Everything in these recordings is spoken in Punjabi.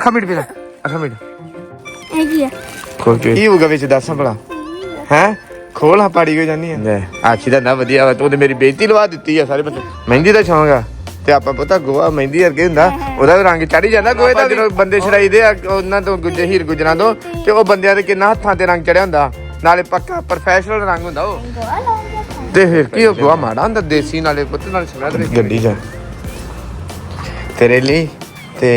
ਅੱਖਾਂ ਮੀਟ ਪਿਆ ਅੱਖਾਂ ਮੀਟ। ਇਹ ਕੀ ਆ। ਖੋਲ ਕੇ। ਕੀ ਹੋਊਗਾ ਵਿੱਚ ਦੱਸਾਂ ਭਲਾ। ਹੈ? ਖੋਲ ਹਾਂ ਪਾੜੀ ਹੋ ਜਾਨੀ ਹੈ ਆਖੀ ਦਾ ਨਾ ਵਧੀਆ ਵਾ ਤੂੰ ਤੇ ਮੇਰੀ ਬੇਇੱਜ਼ਤੀ ਲਵਾ ਦਿੱਤੀ ਆ ਸਾਰੇ ਬੰਦੇ। ਮਹਿੰਦੀ ਦਾ ਸ਼ੌਂਕ ਆ। ਤੇ ਆਪਾਂ ਪਤਾ ਗੋਆ ਮਹਿੰਦੀ ਵਰਗੇ ਹੁੰਦਾ ਉਹਦਾ ਵੀ ਰੰਗ ਚੜੀ ਜਾਂਦਾ ਗੋਏ ਦਾ ਬੰਦੇ ਛੜਾਈਦੇ ਆ ਉਹਨਾਂ ਤੋਂ ਗੁੱਜੇ ਹੀਰ ਗੁਜਰਾਂ ਤੋਂ ਤੇ ਉਹ ਬੰਦਿਆਂ ਦੇ ਕਿੰਨਾ ਹੱਥਾਂ ਤੇ ਰੰਗ ਚੜਿਆ ਹੁੰਦਾ। ਨਾਲੇ ਪੱਕਾ ਪ੍ਰੋਫੈਸ਼ਨਲ ਰੰਗ ਹੁੰਦਾ ਉਹ। ਤੇ ਫਿਰ ਕੀ ਉਹ ਗੋਆ ਮਾੜਾ ਹੁੰਦਾ ਦੇਸੀ ਨਾਲੇ ਪੁੱਤ ਨਾਲ ਸਮੈਦ ਗੱਡੀ ਜਾ ਤੇਰੇ ਲਈ ਤੇ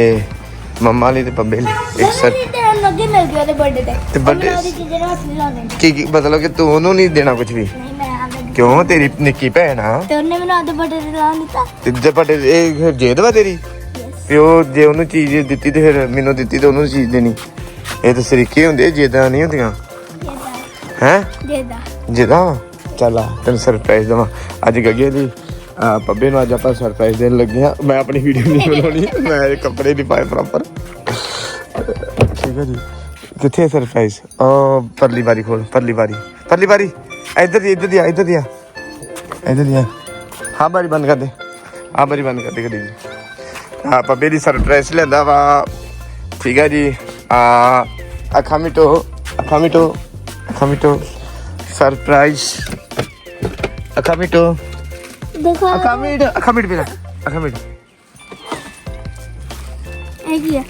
ਮੰਮਾ ਲਈ ਤੇ ਬੱਬੇ ਲਈ ਇੱਕ ਤੇ ਲੱਗੇ ਲੱਗੇ ਉਹਦੇ ਬਰਥਡੇ ਤੇ। ਤੇ birthday- ਉਹਦੀ ਚੀਜ਼ਾਂ ਨੂੰ ਹੱਥ ਨਹੀਂ ਲਾਉਂਦੇ ਕੀ ਕੀ ਮਤਲਬ ਕਿ ਤੂੰ ਉਹਨੂੰ ਨਹੀਂ ਦੇਣਾ ਕੁਝ ਵੀ? ਨਹੀਂ ਮੈਂ ਆਪ ਕਿਉਂ? ਤੇਰੀ ਨਿੱਕੀ ਭੈਣ ਆ। ਤੇ ਉਹਨੇ ਮੈਨੂੰ ਆਪਦੇ ਬਰਥਡੇ ਤੇ ਲਾ ਦਿੱਤਾ। ਤੇ ਜੇ ਵੱਡੇ ਇਹ ਫਿਰ ਜੇਦ ਵਾ ਤੇਰੀ? ਤੇ ਉਹ ਜੇ ਉਹਨੂੰ ਚੀਜ਼ ਦਿੱਤੀ ਤੇ ਫਿਰ ਮੈਨੂੰ ਦਿੱਤੀ ਤੇ ਉਹਨੂੰ ਚੀਜ਼ ਦੇਣੀ। ਇਹ ਤਾਂ ਸਰੀਕੇ ਹੁੰਦੇ ਜੇਦਾਂ ਨਹੀਂ ਹੁੰਦੀਆਂ। ਦੇਦਾ ਹੈ? ਦੇਦਾ ਜਿੱਦਾਂ ਚੱਲ ਆ ਤੈਨੂੰ ਸਰਪ੍ਰਾਈਜ਼ ਦਵਾਂ। ਅੱਜ ਗੱਗੇ ਦੀ ਆ, ਪੱਬੇ ਨੂੰ ਅੱਜ ਆਪਾਂ ਸਰਪ੍ਰਾਈਜ਼ ਦੇਣ ਲੱਗੇ ਆ ਮੈਂ ਆਪਣੀ ਵੀਡੀਓ ਨਹੀਂ ਬਣਾਉਣੀ ਮੈਂ ਇਹ ਕੱਪੜੇ ਨਹੀਂ ਪਾਏ ਪ੍ਰੋਪਰ ਠੀਕ ਹੈ ਜੀ। ਕਿੱਥੇ ਸਰਪ੍ਰਾਈਜ਼ ਉਹ ਪਰਲੀ ਵਾਰੀ ਖੋਲ ਪਰਲੀ ਵਾਰੀ। ਪਰਲੀ ਵਾਰੀ ਇੱਧਰ ਦੀ ਇੱਧਰ ਦੀ ਆ ਇੱਧਰ ਦੀ ਆ। ਇੱਧਰ ਦੀ ਆ। ਹਾਂ ਬਾਰੀ ਬੰਦ ਕਰ ਦੇ। ਆ ਬਾਰੀ ਬੰਦ ਕਰ ਦੇ ਗੱਡੀ ਦੀ। ਆ ਪੱਬੇ ਦੀ ਸਰਪ੍ਰਾਈਜ਼ ਲੈਂਦਾ ਵਾ। ਠੀਕ ਹੈ ਜੀ। ਆ ਅੱਖਾਂ ਮਿਟੋ ਅੱਖਾਂ ਮਿਟੋ ਅੱਖਾਂ ਮਿਟੋ। ਸਰਪ੍ਰਾਈਜ਼ ਅੱਖਾਂ ਮਿਟੋ। ਦੇਖੋ। ਅੱਖਾਂ ਮਿਟ ਅੱਖਾਂ ਮਿਟ ਬਿਨਾ ਅੱਖਾਂ ਮਿਟ। ਇਹ ਕੀ ਆ?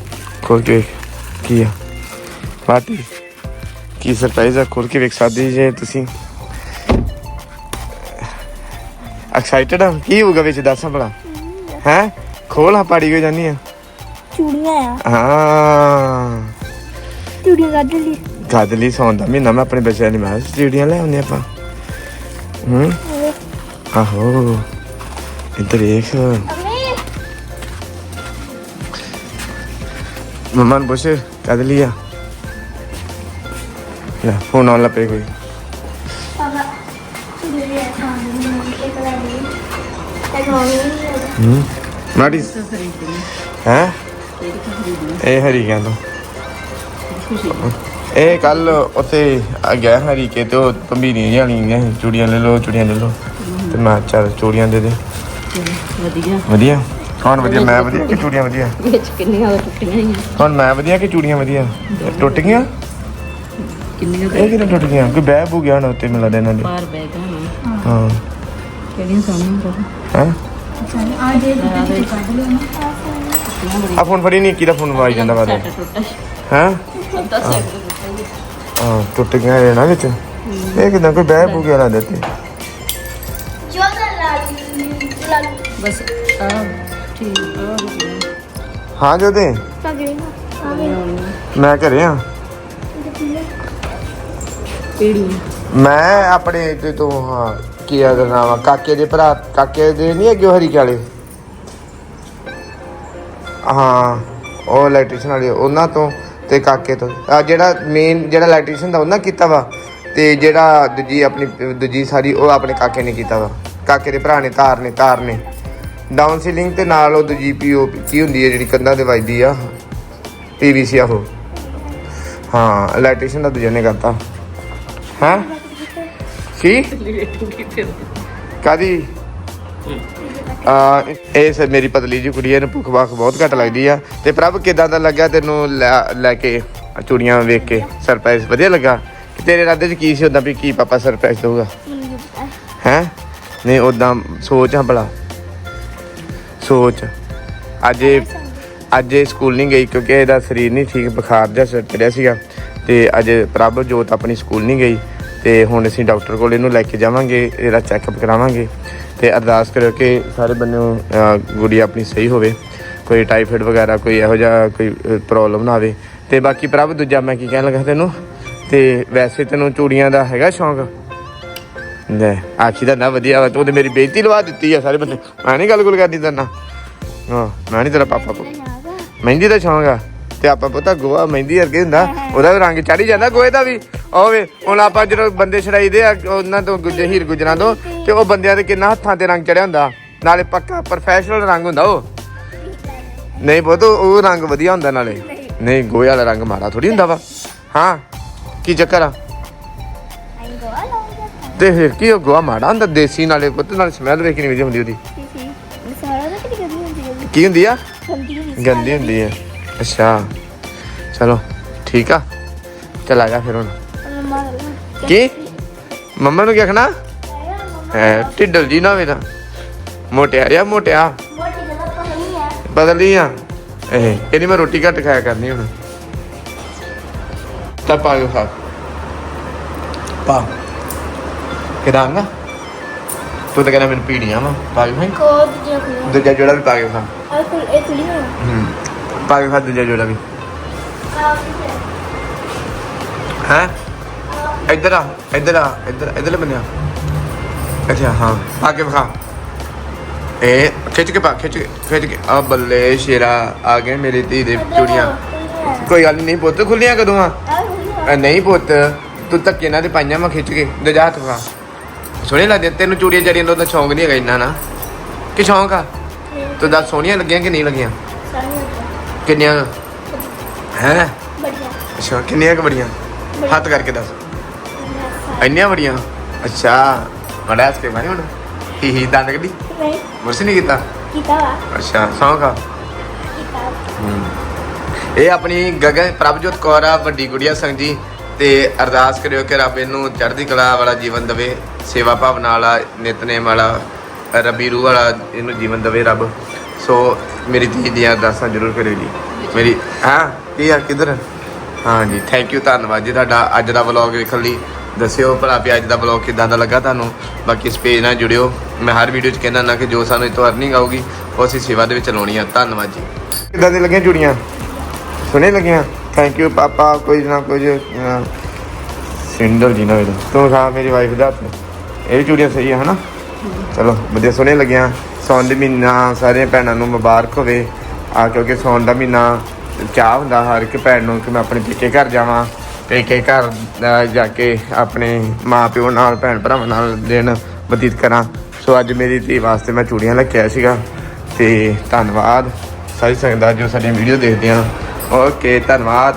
ਖੋਲ ਕੇ ਵੇਖ। ਕੀ ਆ? ਪਾਰਟੀ ਕੀ ਸਰਪ੍ਰਾਈਜ਼ ਆ? ਖੋਲ ਕੇ ਵੇਖ ਸਕਦੇ ਜੇ ਤੁਸੀਂ। ਐਕਸਾਈਟਡ ਆ? ਕੀ ਹੋਊਗਾ ਵਿੱਚ? ਦੱਸਾਂ ਭਲਾ। ਹੈ? ਖੋਲ ਹਾਂ ਪਾੜੀ ਹੋ ਜਾਨੀ ਆ। ਚੂੜੀਆਂ ਆ। ਹਾਂ। ਚੂੜੀਆਂ ਕੱਢ ਲਈ। ਗੱਦ ਲਈ ਸੌਣ ਦਾ ਮਹੀਨਾ। ਮੈਂ ਆਪਣੇ ਬੱਚਿਆਂ ਲਈ ਮੈਂ ਸਟੇਡੀਆਂ ਲੈ ਆਉਂਦੇ ਆਪਾਂ। ਹੂੰ? ਆਹੋ ਇੱਧਰ ਦੇਖ ਮਮਾ ਨੂੰ ਪੁੱਛ ਕਦ ਲਿਆ ਲੈ ਫੋਨ ਆਉਣ ਲੱਪੇ ਕੋਈ ਨੂੰ ਹੂੰ ਮਾੜੀ ਹੈ ਇਹ ਹਰੀ ਕਹਿੰਦਾ ਇਹ ਕੱਲ ਉੱਥੇ ਆ ਗਿਆ ਹਰੀ ਕੇ ਤੇ ਉਹ ਪੰਬੀਰੀਆਂ ਜਾਣੀਆਂ ਸੀ, ਚੂੜੀਆਂ ਲੈ ਲਓ ਚੂੜੀਆਂ ਲੈ ਲਓ ਤੇ ਮੈਂ ਕਿਹਾ ਚੱਲ ਚੂੜੀਆਂ ਦੇ ਦੇ। ਵਧੀਆ। ਵਧੀਆ? ਕੌਣ ਵਧੀਆ? ਮੈਂ ਵਧੀਆ ਕਿ ਚੂੜੀਆਂ ਵਧੀਆ? ਵਿੱਚ ਕਿੰਨੀਆਂ ਉਹ ਟੁੱਟੀਆਂ ਹੀ ਕੌਣ ਮੈਂ ਵਧੀਆ ਕਿ ਚੂੜੀਆਂ ਵਧੀਆ? ਟੁੱਟ ਗਈਆਂ? ਕਿੰਨੀਆਂ ਇਹ ਟੁੱਟ ਗਈਆਂ? ਕੋਈ ਬਹਿ ਬੂ ਗਿਆ ਨਾ ਉੱਤੇ ਮਿਲਾ ਦੇ ਇਹਨਾਂ ਦੇ। ਬਾਹਰ ਬਹਿ ਗਏ ਹਾਂ। ਕਿਹੜੀਆਂ ਸੋਹਣੀਆਂ ਬਹੁਤ ਹੈ? ਆ ਜੇ ਤੁਸੀਂ ਕੱਢ ਲਿਓ ਆ ਫੋਨ ਫੜੀ ਨਹੀਂ ਕਿਹਦਾ ਫੋਨ ਵਾਈ ਜਾਂਦਾ ਬਾਰੇ ਸੈੱਟ ਟੁੱਟਾ ਹੈ? ਅੱਧਾ ਸੈੱਟ ਟੁੱਟਾ ਹਾਂ ਟੁੱਟ ਗਿਆ ਇਹ ਨਾ ਵਿੱਚ। ਇਹ ਕਿਦਾਂ ਕੋਈ ਬਹਿ ਬੂ ਗਿਆ ਨਾ ਦਿੱਤੇ ਬਸ ਆ ਠੀਕ ਆ ਵਧੀਆ ਹਾਂ ਜੋਦੇ ਆ ਗਈ। ਮੈਂ ਘਰੇ ਆ। ਮੈਂ ਆਪਣੇ ਤੇ ਤੋਂ ਹਾਂ ਕੀ ਆ ਦਾ ਨਾਮ ਆ? ਕਾਕੇ ਦੇ ਭਰਾ ਕਾਕੇ ਦੇ ਨਹੀਂ ਅੱਗੇ ਹਰੀ ਕਾਲੇ ਹਾਂ ਉਹ ਇਲੈਕਟ੍ਰੀਸ਼ੀਅਨ ਵਾਲੇ ਉਹਨਾਂ ਤੋਂ ਤੇ ਕਾਕੇ ਤੋਂ। ਆ ਜਿਹੜਾ ਮੇਨ ਜਿਹੜਾ ਇਲੈਕਟ੍ਰੀਸ਼ੀਅਨ ਦਾ ਉਹਨਾਂ ਕੀਤਾ ਵਾ ਤੇ ਜਿਹੜਾ ਦੂਜੀ ਆਪਣੀ ਦੂਜੀ ਸਾਰੀ ਉਹ ਆਪਣੇ ਕਾਕੇ ਨੇ ਕੀਤਾ ਵਾ। ਕਾਕੇ ਦੇ ਭਰਾ ਨੇ ਤਾਰ ਨੇ ਤਾਰ ਨੇ। ਡਾਊਨ ਸੀਲਿੰਗ ਤੇ ਨਾਲ ਉਹ ਦੂਜੀ ਪੀਓ ਕੀ ਹੁੰਦੀ ਹੈ ਜਿਹੜੀ ਕੰਧਾਂ ਤੇ ਵੱਜਦੀ ਆ? ਪੀਵੀਸੀ ਆ ਉਹ। ਹਾਂ ਇਲੈਕਟ੍ਰੀਸ਼ੀਅਨ ਦਾ ਦੂਜੇ ਨੇ ਕਰਤਾ। ਹਾਂ? ਕੀ? ਕਾਦੀ? ਆ ਇਹ ਸਰ ਮੇਰੀ ਪਤਲੀ ਜੀ ਕੁੜੀ ਇਹਨੂੰ ਭੁੱਖ ਭਾਖ ਬਹੁਤ ਘੱਟ ਲੱਗਦੀ ਆ। ਤੇ ਪ੍ਰਭ ਕਿਦਾਂ ਦਾ ਲੱਗਾ ਤੈਨੂੰ ਲੈ- ਕੇ ਚੂੜੀਆਂ ਵੇਖ ਕੇ? ਸਰਪ੍ਰਾਈਜ਼ ਵਧੀਆ ਲੱਗਾ? ਕਿ ਤੇਰੇ ਇਰਾਦੇ 'ਚ ਕੀ ਸੀ ਉਦਾਂ ਵੀ ਕੀ ਪਾਪਾ ਸਰਪ੍ਰਾਈਜ਼ ਦਊਗਾ? ਹੈ? ਨਹੀਂ ਉਦਾਂ ਸੋਚ ਹਾਂ ਭਲਾ। ਸੋਚ। ਅੱਜ ਇਹ ਅੱਜ ਇਹ ਸਕੂਲ ਨਹੀਂ ਗਈ ਕਿਉਂਕਿ ਇਹਦਾ ਸਰੀਰ ਨਹੀਂ ਠੀਕ ਬੁਖਾਰ ਜਿਹਾ ਸਿਰ ਚੜਿਆ ਸੀਗਾ ਤੇ ਅੱਜ ਪ੍ਰਭ ਜੋਤ ਆਪਣੀ ਸਕੂਲ ਨਹੀਂ ਗਈ ਤੇ ਹੁਣ ਅਸੀਂ ਡਾਕਟਰ ਕੋਲ ਇਹਨੂੰ ਲੈ ਕੇ ਜਾਵਾਂਗੇ ਇਹਦਾ ਚੈੱਕਅਪ ਕਰਾਵਾਂਗੇ ਤੇ ਅਰਦਾਸ ਕਰਿਓ ਕਿ ਸਾਰੇ ਬੰਦੇ ਅਹ, ਗੁੜੀ ਆਪਣੀ ਸਹੀ ਹੋਵੇ ਕੋਈ ਟਾਈਫਾਇਡ ਵਗੈਰਾ ਕੋਈ ਇਹੋ ਜਿਹਾ ਕੋਈ ਪ੍ਰੋਬਲਮ ਨਾ ਆਵੇ ਤੇ ਬਾਕੀ ਪ੍ਰਭ ਦੂਜਾ ਮੈਂ ਕੀ ਕਹਿਣ ਲੱਗਾ ਤੈਨੂੰ? ਤੇ ਵੈਸੇ ਤੈਨੂੰ ਚੂੜੀਆਂ ਦਾ ਹੈਗਾ ਸ਼ੌਂਕ? ਲੈ। ਆਖੀ ਦਾ ਨਾ, ਵਧੀਆ ਵਾ ਤੂੰ ਤੇ ਮੇਰੀ ਬੇਇੱਜ਼ਤੀ ਲਵਾ ਦਿੱਤੀ ਆ ਸਾਰੇ ਬੰਦੇ। ਮੈਂ ਨਹੀਂ ਗੱਲ ਗੁੱਲ ਕਰਨੀ ਤੇਰੇ ਹਾਂ, ਮੈਂ ਨਹੀਂ ਤੇਰਾ ਪਾਪਾ ਪੁੱਤ। ਮਹਿੰਦੀ ਦਾ ਸ਼ੌਂਕ ਆ। ਤੇ ਆਪਾਂ ਪਤਾ ਗੋਆ, ਮਹਿੰਦੀ ਵਰਗੇ ਹੁੰਦਾ। ਉਹਦਾ ਵੀ ਰੰਗ ਚੜੀ ਜਾਂਦਾ ਗੋਏ ਦਾ ਵੀ। ਉਹ ਵੇ, ਹੁਣ ਆਪਾਂ ਜਦੋਂ ਬੰਦੇ ਛੜਾਈਦੇ ਆ, ਉਹਨਾਂ ਤੋਂ ਗੁੱਜੇ, ਹੀਰ ਗੁਜਰਾਂ ਤੋਂ, ਤੇ ਉਹ ਬੰਦਿਆਂ ਦੇ ਕਿੰਨਾ ਹੱਥਾਂ ਤੇ ਰੰਗ ਚੜਿਆ ਹੁੰਦਾ। ਨਾਲੇ ਪੱਕਾ ਪ੍ਰੋਫੈਸ਼ਨਲ ਰੰਗ ਹੁੰਦਾ ਉਹ। ਨਹੀਂ ਬਹੁਤ ਉਹ ਰੰਗ ਵਧੀਆ ਹੁੰਦਾ ਨਾਲੇ। ਨਹੀਂ, ਗੋਏ ਵਾਲਾ ਰੰਗ ਮਾੜਾ ਥੋੜੀ ਹੁੰਦਾ ਵਾ। ਹਾਂ, ਕੀ ਚੱਕਰ ਆ? ਤੇ ਫਿਰ ਕੀ ਉਹ ਗੋਆ ਮਾੜਾ ਹੁੰਦਾ, ਦੇਸੀ ਨਾਲੇ ਪੁੱਤ ਨਾਲ ਸਮੈਲ ਵੇਖਣੀ ਵਧੀਆ ਹੁੰਦੀ ਉਹਦੀ ਸਾਰਾ ਤਾਂ ਕਿਹੜੀ ਗੰਦੀ ਹੁੰਦੀ ਹੈ ਕੀ ਹੁੰਦੀ ਆ? ਗੰਦੀ ਹੁੰਦੀ ਗੰਦੀ ਹੁੰਦੀ ਹੈ ਅੱਛਾ, ਚਲੋ, ਠੀਕ ਆ। ਚਲ ਜਾ ਫਿਰ ਹੁਣ। ਕੀ? ਮੰਮਾ ਨੂੰ ਕੀ ਆਖਣਾ? ਹੈ ਢਿੱਡਲ ਜੀ ਨਾ ਹੋਵੇ ਤਾਂ। ਮੋਟਿਆ ਰਿਆ ਮੋਟਿਆ। ਮੋਟੀ ਬਦਲੀ ਆ। ਇਹ ਇਹਦੀ ਮੈਂ ਰੋਟੀ ਘੱਟ ਖਾਇਆ ਕਰਨੀ ਹੁਣ। ਤਾਂ ਪਾ ਕੇ ਖਾ। ਪਾ। ਕਿਦਾਂਗਾ ਤੂੰ ਤਾਂ ਕਹਿੰਦਾ ਮੈਨੂੰ ਪੀੜੀਆਂ ਵਾ ਪਾ ਕੇ ਖਾਈ? ਕੋਦ ਜੋ ਖੁੱਲਾ ਦੂਜਾ ਜੋੜਾ ਵੀ ਪਾ ਕੇ ਖਾ। ਆ ਖੁੱਲ ਇਹ ਖੁੱਲੀ ਨਾ ਹੂੰ ਪਾ ਕੇ ਖਾ ਦੂਜਾ ਜੋੜਾ ਵੀ। ਹੈ? ਇੱਧਰ ਆ ਇੱਧਰ ਆ ਇੱਧਰ ਇੱਧਰ ਬੰਨਿਆ। ਅੱਛਾ ਹਾਂ ਪਾ ਕੇ ਖਾ ਇਹ ਖਿੱਚ ਕੇ ਪਾ ਖਿੱਚ ਕੇ ਖਿੱਚ ਕੇ। ਆ ਬੱਲੇ ਸ਼ੇਰਾ ਆ ਗਏ ਮੇਰੀ ਧੀ ਦੇ ਚੂੜੀਆਂ। ਕੋਈ ਗੱਲ ਨਹੀਂ ਪੁੱਤ ਖੁੱਲੀਆਂ ਕਦੋਂ ਆ? ਆ ਖੁੱਲੀ ਅ, ਨਹੀਂ ਪੁੱਤ ਤੂੰ ਧੱਕੇ ਨਾਲ ਤੇ ਪਾਈਆਂ ਮੈਂ ਖਿੱਚ ਕੇ। ਦੇ ਜਾ ਹੱਥ ਖਾ ਸੋਹਣੇ ਲੱਗਦੇ ਤੈਨੂੰ ਚੂੜੀਆਂ ਜੜੀਆਂ ਦਾ ਤਾਂ ਸ਼ੌਂਕ ਨਹੀਂ ਹੈਗਾ ਇੰਨਾ ਨਾ। ਕਿ ਸ਼ੌਂਕ ਆ? ਤੂੰ ਦੱਸ ਸੋਹਣੀਆਂ ਲੱਗੀਆਂ ਕਿ ਨਹੀਂ ਲੱਗੀਆਂ? ਕਿੰਨੀਆਂ? ਹੈ? ਅੱਛਾ ਕਿੰਨੀਆਂ ਕੁ ਬੜੀਆਂ? ਹੱਥ ਕਰਕੇ ਦੱਸ। ਇੰਨੀਆਂ ਬੜੀਆਂ? ਅੱਛਾ ਬੜਾ ਹੱਸ ਕੇ ਮਾਰੀ ਹੁਣ? ਹੀ ਹੀ ਦੰਦ ਕੱਢੀ? ਨਹੀਂ। ਮੁਰਸ ਨਹੀਂ ਕੀਤਾ? ਕੀਤਾ ਵਾ। ਅੱਛਾ ਸੌਂਕ ਆ? ਇਹ ਆਪਣੀ ਗਗਨ ਪ੍ਰਭਜੋਤ ਕੌਰ ਆ ਵੱਡੀ ਗੁੜੀਆ ਸਿੰਘ ਜੀ। ਤੇ ਅਰਦਾਸ ਕਰਿਓ ਕਿ ਰੱਬ ਇਹਨੂੰ ਚੜ੍ਹਦੀ ਕਲਾ ਵਾਲਾ ਜੀਵਨ ਦੇਵੇ, ਸੇਵਾ ਭਾਵਨਾ ਵਾਲਾ ਨਿਤਨੇਮ ਵਾਲਾ, ਰੱਬੀ ਰੂਹ ਵਾਲਾ ਇਹਨੂੰ ਜੀਵਨ ਦੇਵੇ ਰੱਬ। ਸੋ ਮੇਰੀ ਧੀ ਦੀਆਂ ਅਰਦਾਸਾਂ ਜ਼ਰੂਰ ਕਰਿਓ ਜੀ। ਮੇਰੀ, ਹਾਂ? ਕੀ ਆ, ਕਿਧਰ? ਹਾਂ ਜੀ ਥੈਂਕ ਯੂ ਧੰਨਵਾਦ ਜੀ ਤੁਹਾਡਾ ਅੱਜ ਦਾ ਵਲੌਗ ਵੇਖਣ ਲਈ। ਦੱਸਿਓ ਭਲਾ ਵੀ ਅੱਜ ਦਾ ਵਲੌਗ ਕਿਦਾਂ ਦਾ ਲੱਗਾ ਤੁਹਾਨੂੰ। ਬਾਕੀ ਇਸ ਪੇਜ ਨਾਲ ਜੁੜਿਓ। ਮੈਂ ਹਰ ਵੀਡੀਓ 'ਚ ਕਹਿੰਦਾ ਨਾ ਕਿ ਜੋ ਸਾਨੂੰ ਇਤੋਂ ਅਰਨਿੰਗ ਆਊਗੀ, ਉਹ ਅਸੀਂ ਸੇਵਾ ਦੇ ਵਿੱਚ ਲਾਉਣੀ ਆ। ਧੰਨਵਾਦ ਜੀ। ਕਿਦਾਂ ਦੇ ਲੱਗੀਆਂ ਜੁੜੀਆਂ? ਸੁਣੇ ਲੱਗੀਆਂ? ਥੈਂਕ ਯੂ ਪਾਪਾ ਕੁਝ ਨਾ ਕੁਝ ਸਿੰਡਲ ਜੀ ਨਾ ਵੇਲੇ ਤੂੰ ਖਾ ਮੇਰੀ ਵਾਈਫ ਦਾ ਹੱਥ। ਇਹ ਵੀ ਚੂੜੀਆਂ ਸਹੀ ਆ, ਹਨਾ? ਚਲੋ, ਵਧੀਆ ਸੋਹਣੇ ਲੱਗੀਆਂ। ਸੌਣ ਦੇ ਮਹੀਨਾ ਸਾਰੇ ਭੈਣਾਂ ਨੂੰ ਮੁਬਾਰਕ ਹੋਵੇ। ਆ ਕਿਉਂਕਿ ਸੌਣ ਦਾ ਮਹੀਨਾ ਚਾਹ ਹੁੰਦਾ ਹਰ ਇੱਕ ਭੈਣ ਨੂੰ ਕਿ ਮੈਂ ਆਪਣੇ ਪੇਕੇ ਘਰ ਜਾਵਾਂ। ਪੇਕੇ ਘਰ ਜਾ ਕੇ ਆਪਣੇ ਮਾਂ ਪਿਓ ਨਾਲ ਭੈਣ ਭਰਾਵਾਂ ਨਾਲ ਦਿਨ ਬਤੀਤ ਕਰਾਂ। ਸੋ ਅੱਜ ਮੇਰੀ ਧੀ ਵਾਸਤੇ ਮੈਂ ਚੂੜੀਆਂ ਲੈ ਕੇ ਆਇਆ ਸੀਗਾ। ਤੇ ਧੰਨਵਾਦ। ਸਾਰੀ ਸੰਗਤ ਜੋ ਸਾਡੀਆਂ ਵੀਡੀਓ ਦੇਖਦੇ ਆ ਓਕੇ ਧੰਨਵਾਦ।